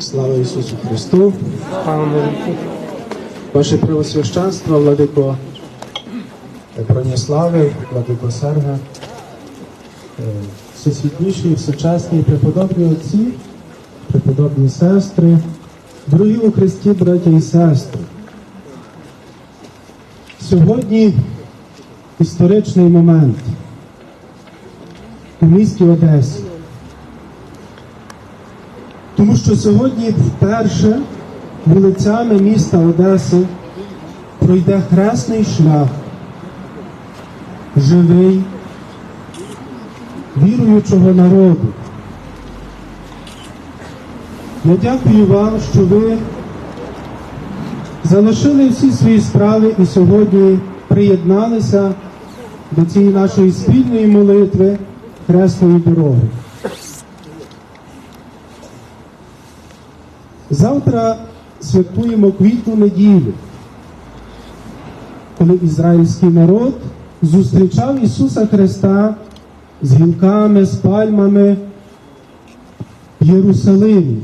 Слава Ісусу Христу! Ваше Преосвященство, Владико Броніслави, Владико Серга, е, всесвітніші, всечасні преподобні отці, преподобні сестри, дорогі у Христі, браті і сестри. Сьогодні історичний момент у місті Одесі. Тому що сьогодні вперше вулицями міста Одеси пройде хресний шлях, живий, віруючого народу. Я дякую вам, що ви залишили всі свої справи і сьогодні приєдналися до цієї нашої спільної молитви Хресної дороги. Завтра святкуємо квітну неділю, коли ізраїльський народ зустрічав Ісуса Христа з гілками, з пальмами в Єрусалимі,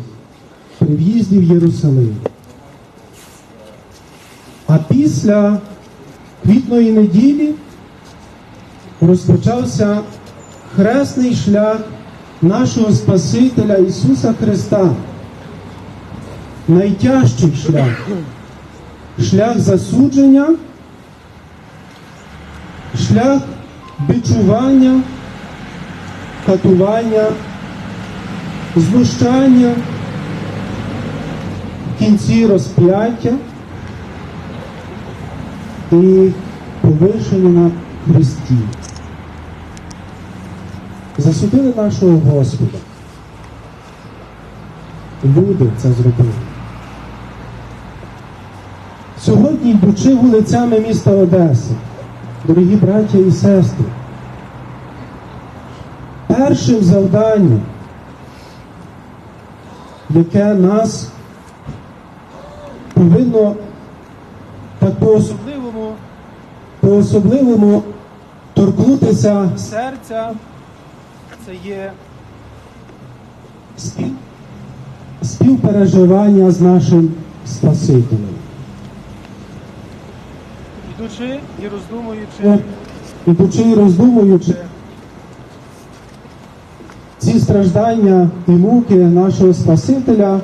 при в'їзді в Єрусалим. А після квітної неділі розпочався хресний шлях нашого Спасителя Ісуса Христа найтяжчий шлях. Шлях засудження, шлях бичування, катування, знущання, в кінці розп'яття і повишення на Христі. Засудили нашого Господа. Люди це зробили. Сьогодні, йдучи вулицями міста Одеси, дорогі браття і сестри, першим завданням, яке нас повинно так по-особливому, по-особливому торкнутися серця, це є спів, співпереживання з нашим Спасителем. Ідучи і роздумуючи, ідучи і роздумуючи ці страждання і муки нашого Спасителя,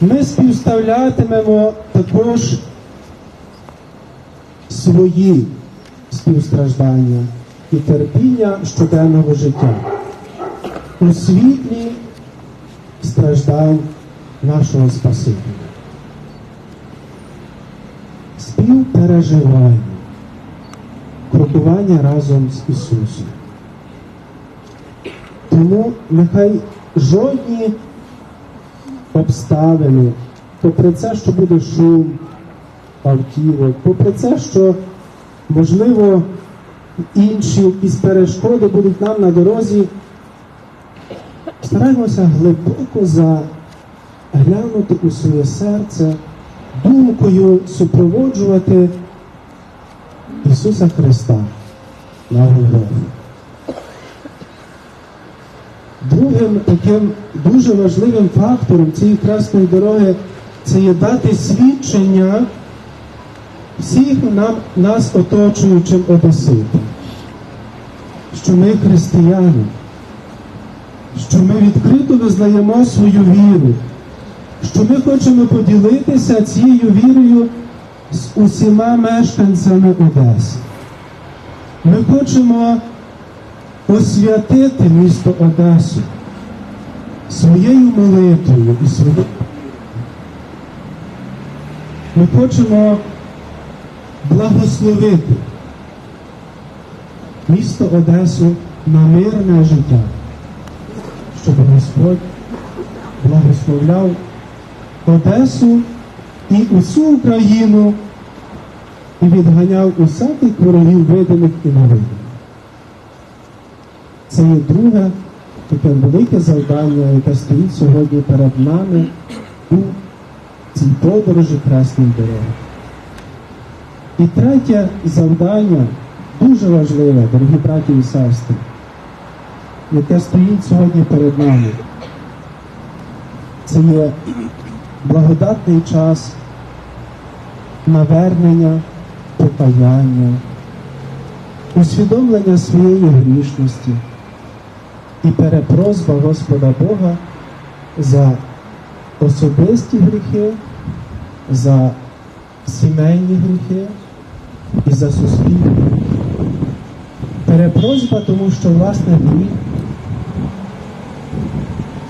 ми співставлятимемо також свої співстраждання і терпіння щоденного життя у світлі страждань нашого Спасителя. Співпереживання, крокування разом з Ісусом. Тому нехай жодні обставини, попри це, що буде шум автівок, попри це, що, можливо, інші якісь перешкоди будуть нам на дорозі, стараємося глибоко заглянути у своє серце, думкою супроводжувати Ісуса Христа на Голгофі. Другим таким дуже важливим фактором цієї красної дороги це є дати свідчення всіх нам, нас оточуючим одеситам, що ми християни, що ми відкрито визнаємо свою віру, що ми хочемо поділитися цією вірою з усіма мешканцями Одеси. Ми хочемо освятити місто Одесу своєю молитвою і своєю. Ми хочемо благословити місто Одесу на мирне життя, щоб Господь благословляв Одесу і усю Україну і відганяв усяких ворогів видимих і невидимих. Це є друге таке велике завдання, яке стоїть сьогодні перед нами у цій подорожі Красної дороги. І третє завдання дуже важливе, дорогі браті і сестри, яке стоїть сьогодні перед нами. це є благодатний час навернення, покаяння, усвідомлення своєї грішності і перепросба Господа Бога за особисті гріхи, за сімейні гріхи і за суспільні. Перепросьба, тому що власне гріх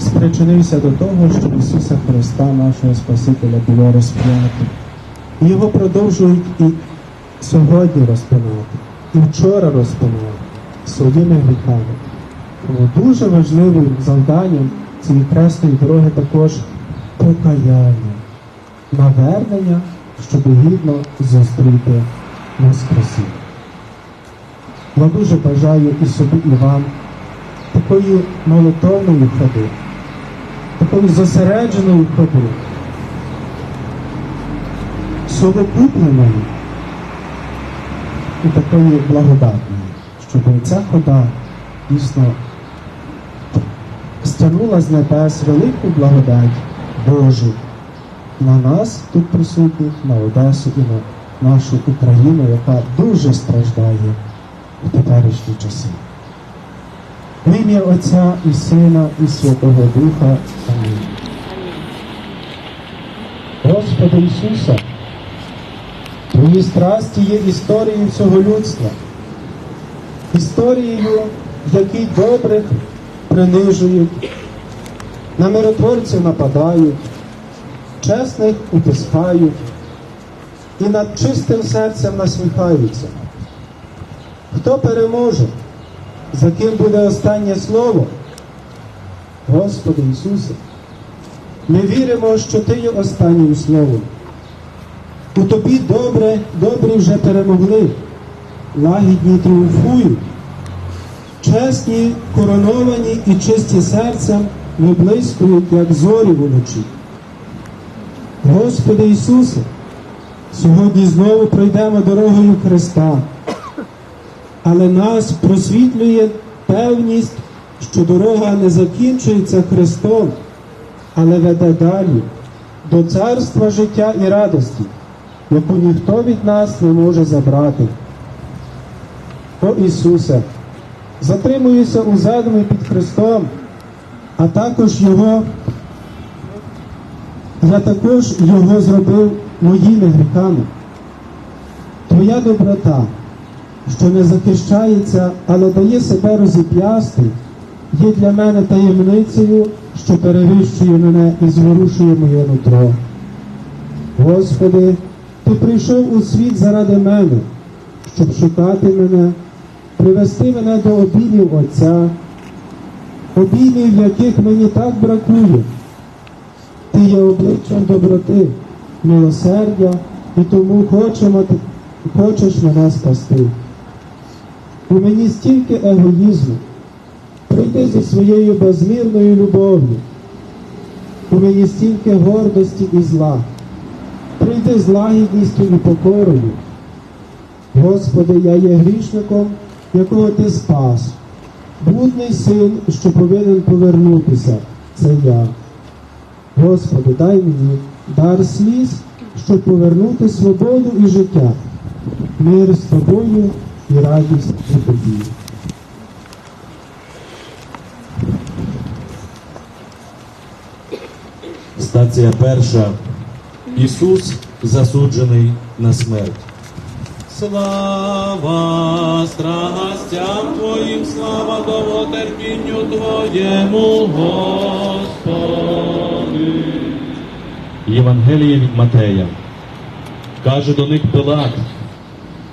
спричинився до того, що Ісуса Христа, нашого Спасителя, було розп'ято. І Його продовжують і сьогодні розпинати, і вчора розпинати своїми гріхами. Тому дуже важливим завданням цієї кресної дороги також покаяння, навернення, щоб гідно зустріти Воскресіння. Я дуже бажаю і собі, і вам такої молитовної ходи, такої зосередженої ходи, совокупленої і такої благодатної, щоб ця хода дійсно стягнула з небес велику благодать Божу на нас тут присутніх, на Одесу і на нашу Україну, яка дуже страждає в теперішні часи. В ім'я Отця і Сина, і Святого Духа. Амінь. Господи Ісусе, Твої страсті є історією всього людства, історією, в якій добрих принижують, на миротворців нападають, чесних утискають і над чистим серцем насміхаються. Хто переможе? За ким буде останнє слово? Господи Ісусе, ми віримо, що Ти є останнім словом. У тобі добре, добрі вже перемогли, лагідні тріумфують, чесні, короновані і чисті серцем виблискують, як зорі вночі. Господи Ісусе, сьогодні знову пройдемо дорогою Христа, але нас просвітлює певність, що дорога не закінчується Христом, але веде далі до царства життя і радості, яку ніхто від нас не може забрати. О Ісусе, затримуюся у задумі під Христом, а також Його, я також Його зробив моїми гріхами. Твоя доброта, що не захищається, але дає себе розіп'ясти, є для мене таємницею, що перевищує мене і зворушує моє нутро. Господи, Ти прийшов у світ заради мене, щоб шукати мене, привести мене до обіймів Отця, обіймів, яких мені так бракує. Ти є обличчям доброти, милосердя, і тому хочемо, хочеш мене спасти. У мені стільки егоїзму. Прийди зі своєю безмірною любов'ю. У мені стільки гордості і зла. Прийди з лагідністю і покорою. Господи, я є грішником, якого ти спас. Блудний син, що повинен повернутися, це я. Господи, дай мені дар сліз, щоб повернути свободу і життя, мир з тобою і радість у тобі. Стація перша. Ісус засуджений на смерть. Слава страстям Твоїм, слава довготерпінню Твоєму, Господи. Євангеліє від Матея. Каже до них Пилат,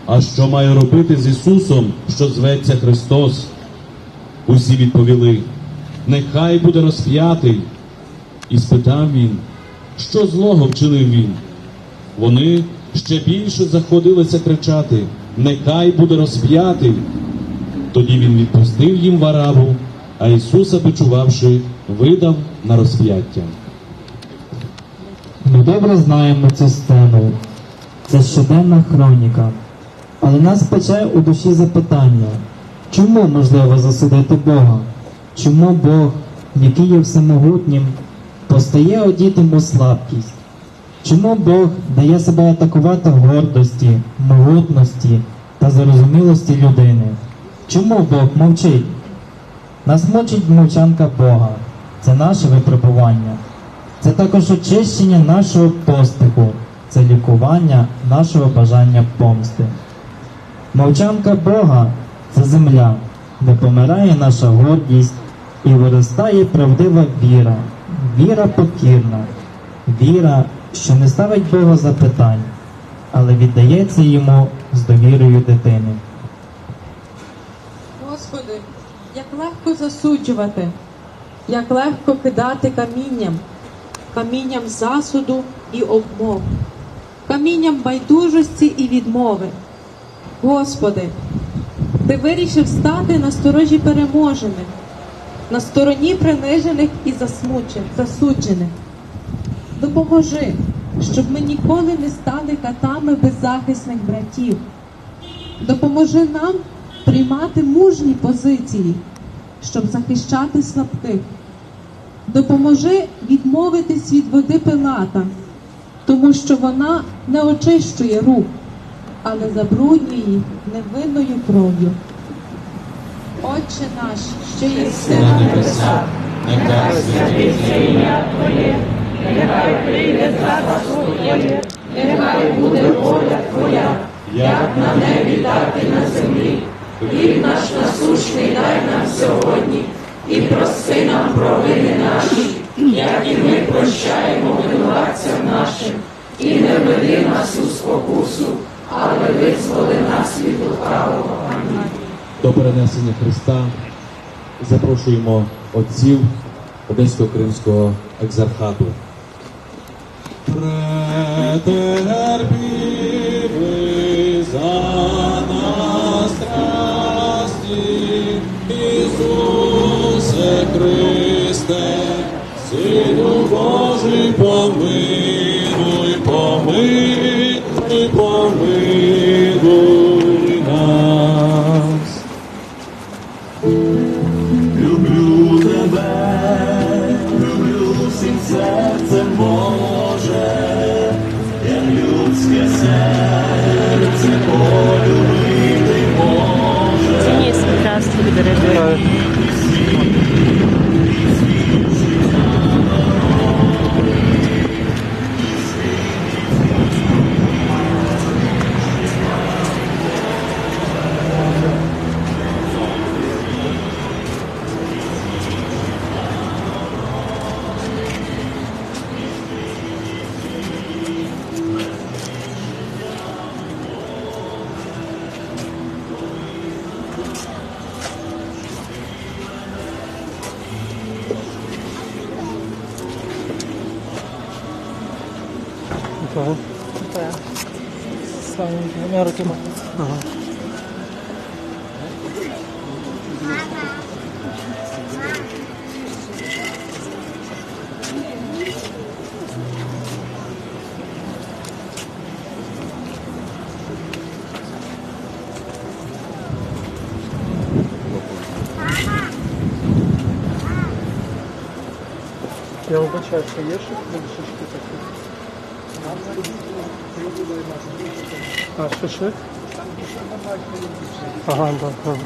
а що маю робити з Ісусом, що зветься Христос? Усі відповіли, нехай буде розп'ятий. І спитав він, що злого вчинив він. Вони ще більше заходилися кричати: Нехай буде розп'ятий. Тоді він відпустив їм вараву, а Ісуса, почувавши, видав на розп'яття. Ми добре знаємо цю сцену. Це щоденна хроніка. Але нас пече у душі запитання, чому можливо засудити Бога? Чому Бог, який є всемогутнім, постає одітому слабкість. Чому Бог дає себе атакувати гордості, могутності та зарозумілості людини? Чому Бог мовчить? Нас мучить мовчанка Бога. Це наше випробування. Це також очищення нашого постиху, це лікування нашого бажання помсти. Мовчанка Бога це земля, де помирає наша гордість і виростає правдива віра, віра покірна, віра, що не ставить Бога запитань, але віддається йому з довірою дитини. Господи, як легко засуджувати, як легко кидати камінням, камінням засуду і обмов, камінням байдужості і відмови. Господи, Ти вирішив стати на сторожі переможених, на стороні принижених і засмучених, засуджених. Допоможи, щоб ми ніколи не стали катами беззахисних братів. Допоможи нам приймати мужні позиції, щоб захищати слабких. Допоможи відмовитись від води Пилата, тому що вона не очищує рук, але забруднює їх невинною кров'ю. Отче наш, що є на небесах, нехай святиться ім'я як на небі, так і на землі. Хліб наш насущний дай нам сьогодні, і прости нам провини наші, як і ми прощаємо винуватцям нашим, і не веди нас у спокусу, але визволи нас від лукавого. Амінь. До перенесення Христа запрошуємо отців Одеського Кримського екзархату. Претерпіли за нас страсті, Ісусе Христе, Сину Божий, помилуй, 对对。Самі двома руками. Ага. Я вибачаю, що є ще шишки Şaşık. Şey? Aha, da, tamam.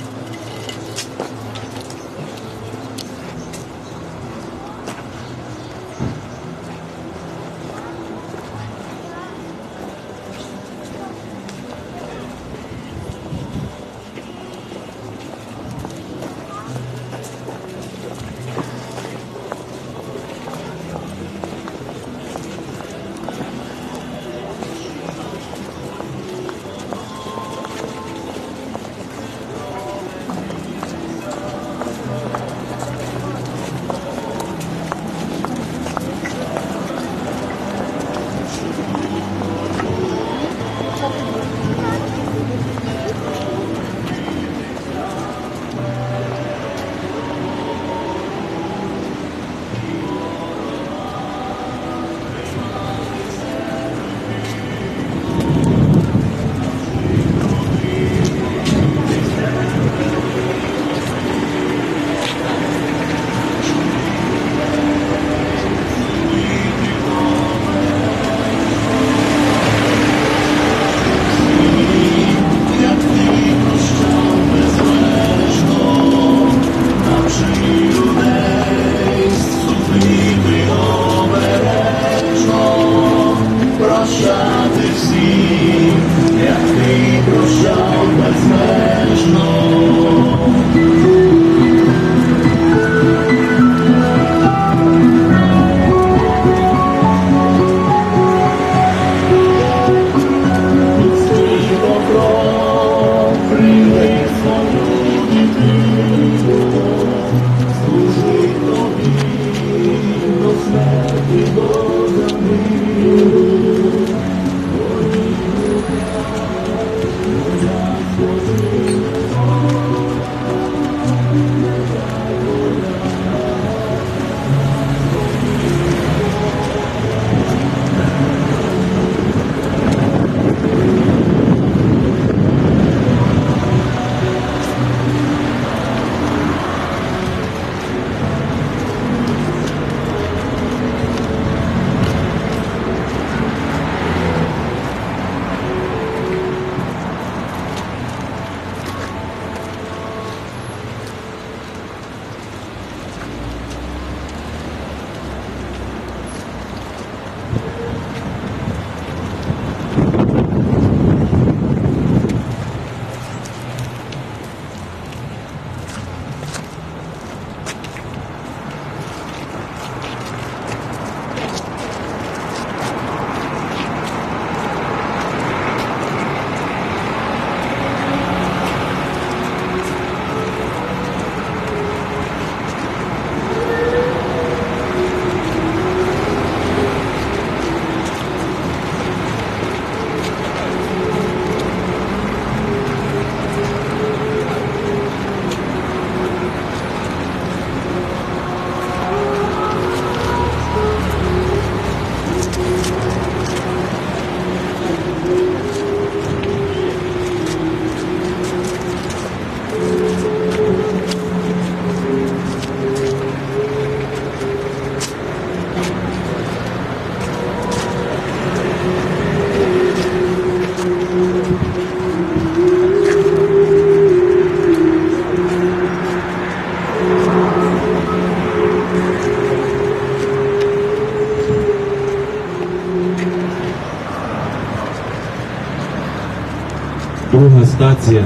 Друга стація.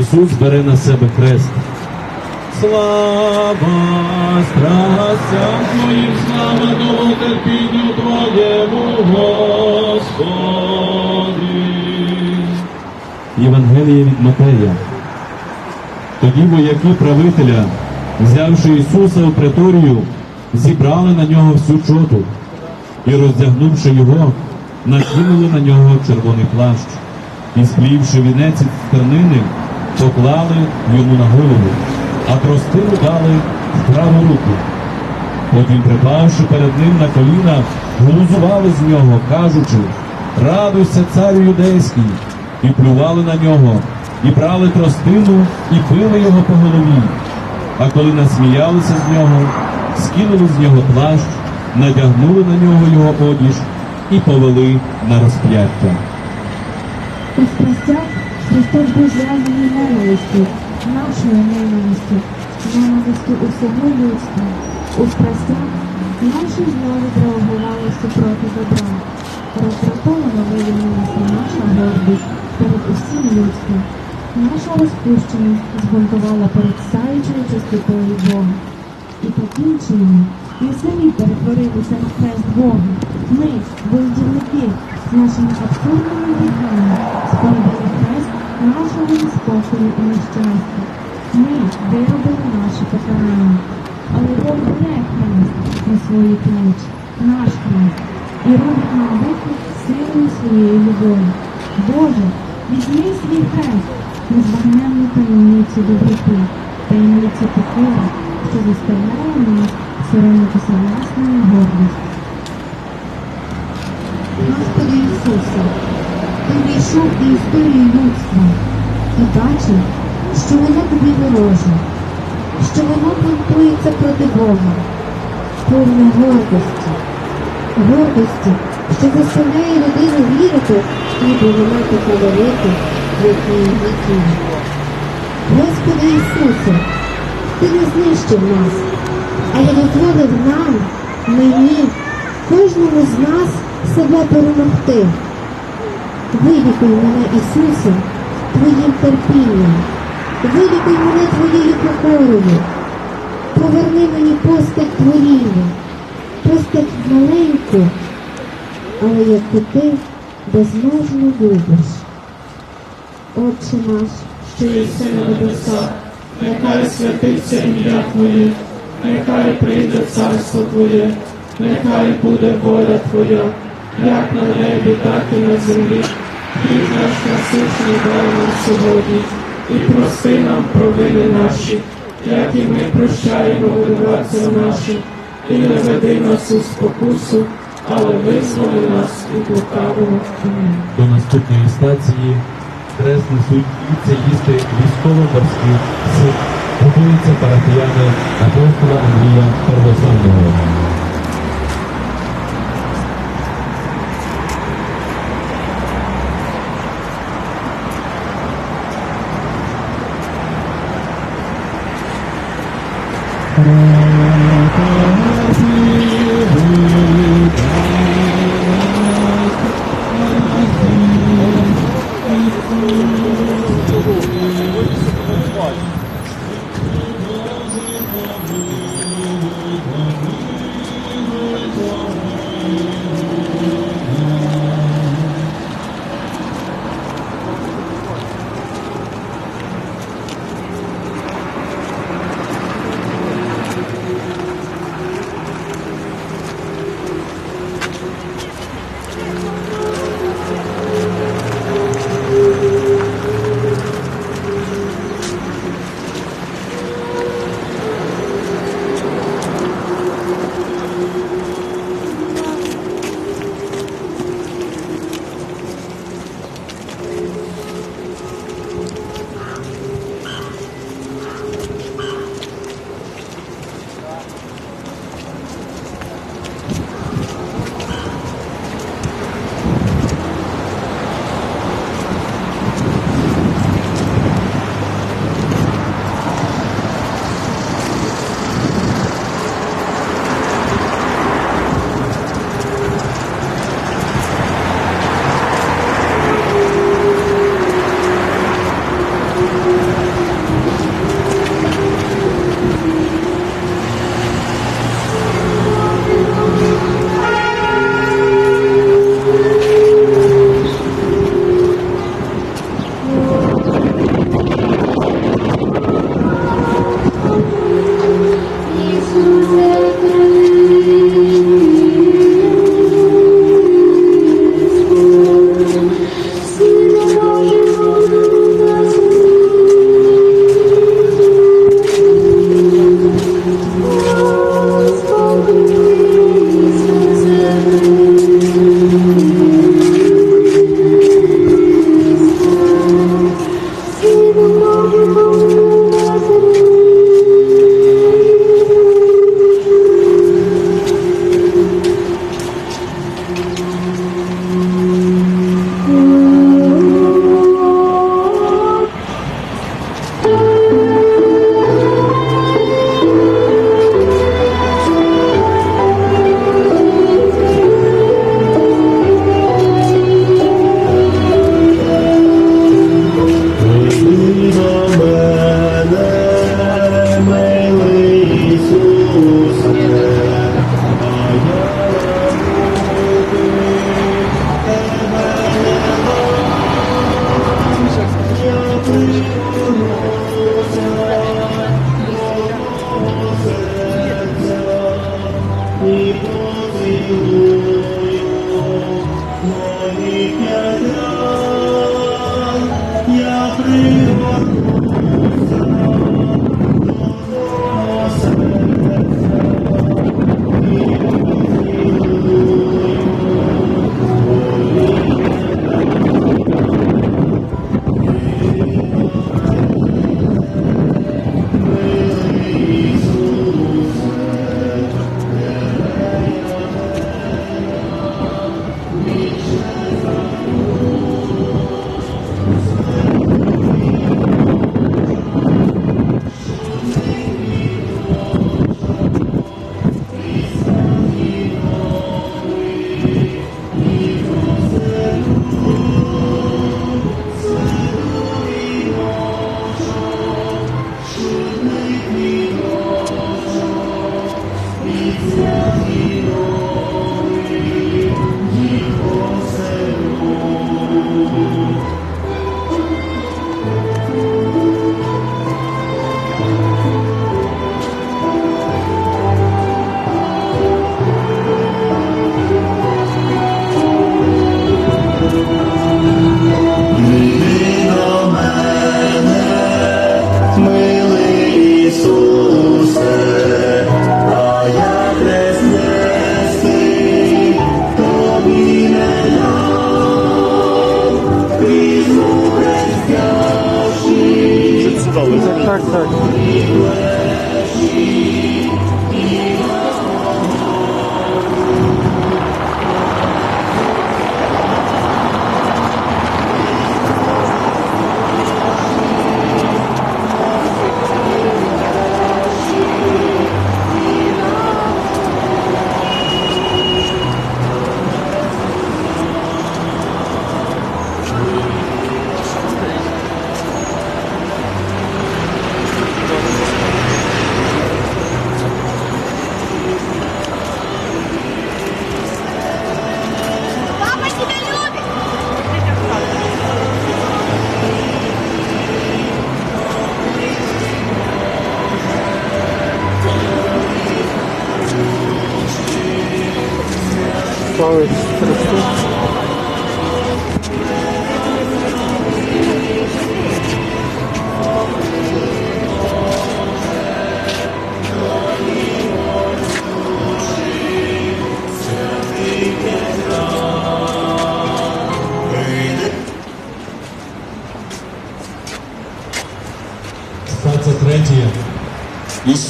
Ісус бере на себе хрест. Слава страстям Твоїм, слава довготерпінню Твоєму, Господи. Євангеліє від Матея. Тоді вояки правителя, взявши Ісуса у преторію, зібрали на нього всю чоту і, роздягнувши його, накинули на нього червоний плащ і, сплівши вінець тканини, поклали йому на голову, а тростину дали в праву руку. Потім, припавши перед ним на коліна, глузували з нього, кажучи, радуйся, царю юдейський, і плювали на нього, і брали тростину, і били його по голові. А коли насміялися з нього, скинули з нього плащ, надягнули на нього його одіж і повели на розп'яття. У страстях Христос був зв'язаний ненавистю, нашою ненавистю, ненавистю усього людства. У страстях наші знову реагували супроти добра. Роздратовано виявилася наша гордість перед усім людством. Наша розпущеність збунтувала перед сяючою чистотою Бога. І таким чином ми самі перетворилися на хрест Бога. Ми, бунтівники, з нашими абсурдними гріхами, спорудили хрест нашого неспокою і нещастя. Ми виробили наше покарання. Але Бог бере хрест на свої плечі, наш хрест, і робить нам виклик силою своєї любові. Боже, візьми свій хрест, незбагненну таємницю доброти, таємницю покори, що заставляє нас соромитися власної гордості. Господи Ісусе, Ти війшов до історії людства і бачив, що воно тобі вороже, що воно бунтується проти Бога, повне гордості, гордості, що заставляє людину вірити, ніби вона така велика, як її гріхи. Господи Ісусе, Ти не знищив нас, але дозволив нам, мені, кожному з нас себе перемогти. Вилікуй мене, Ісусе, Твоїм терпінням, вилікуй мене Твоєю покорою, поверни мені постать Твоєю, постать маленьку, але яку ти безмежно любиш. Отче наш, що єси на небесах, нехай святиться ім'я Твоє, нехай прийде царство Твоє, нехай буде воля Твоя, як на небі, так і на землі. Хліб наш насичний дай нам сьогодні, і прости нам провини наші, як і ми прощаємо винуватцям нашим, і не веди нас у спокусу, але визволи нас від лукавого. До наступної стації хрест несуть це їсти військово-морські сил. Готуються парафіяни апостола Андрія Первосольного.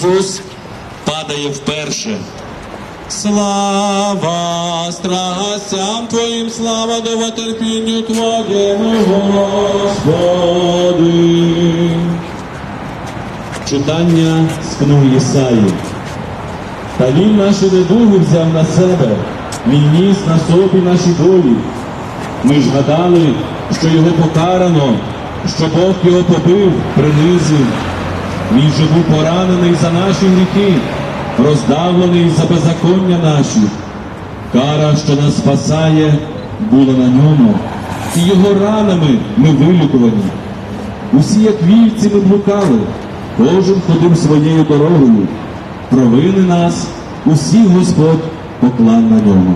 Ісус падає вперше. Слава страстям Твоїм, слава довотерпінню Твоєму, Господи. Читання з книги Ісаї. Та він наші недуги взяв на себе, він ніс на собі наші долі. Ми ж гадали, що його покарано, що Бог його побив, принизив. Він же був поранений за наші гріхи, роздавлений за беззаконня наші. Кара, що нас спасає, була на ньому, і його ранами ми вилікувані. Усі, як вівці, ми блукали, кожен ходив своєю дорогою. Провини нас, усіх Господь поклав на ньому.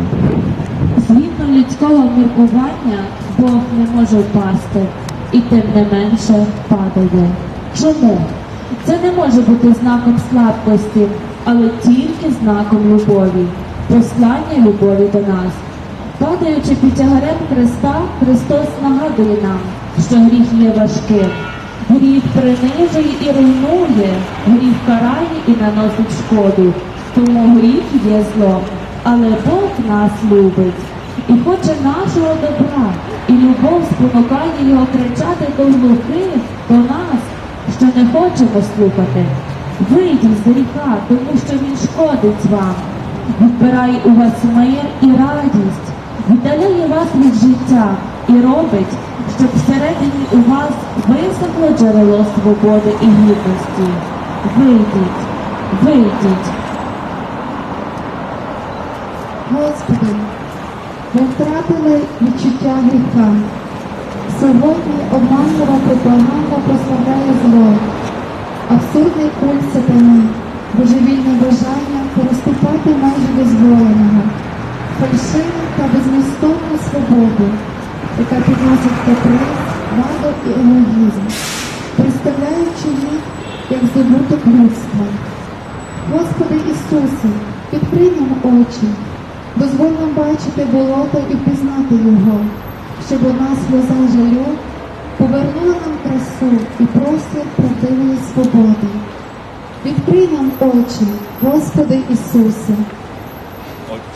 Згідно людського міркування, Бог не може впасти і тим не менше падає. Чому? Це не може бути знаком слабкості, але тільки знаком любові, послання любові до нас. Падаючи під тягарем Христа, Христос нагадує нам, що гріх є важким. Гріх принижує і руйнує, гріх карає і наносить шкоду. Тому гріх є злом, але Бог нас любить і хоче нашого добра, і любов спонукає його кричати до глухих, до нас, що не хочемо слухати. Вийдіть з гріха, тому що він шкодить вам, відбирає у вас мир і радість, віддаляє вас від життя і робить, щоб всередині у вас висохло джерело свободи і гідності. Вийдіть, вийдіть. Господи, ми втратили відчуття гріха. Сьогодні обманлива пропаганда прославляє зло, абсурдний культ сатани, божевільне бажання переступати межі дозволеного, фальшиву та безмістовну свободу, яка підносить каприз, ваду і егоїзм, представляючи їх як здобуток людства. Господи Ісусе, відкрий очі, дозволь нам бачити болото і впізнати його, щоб одна сльоза жалю повернула нам красу і простір противної свободи. Відкрий нам очі, Господи Ісусе,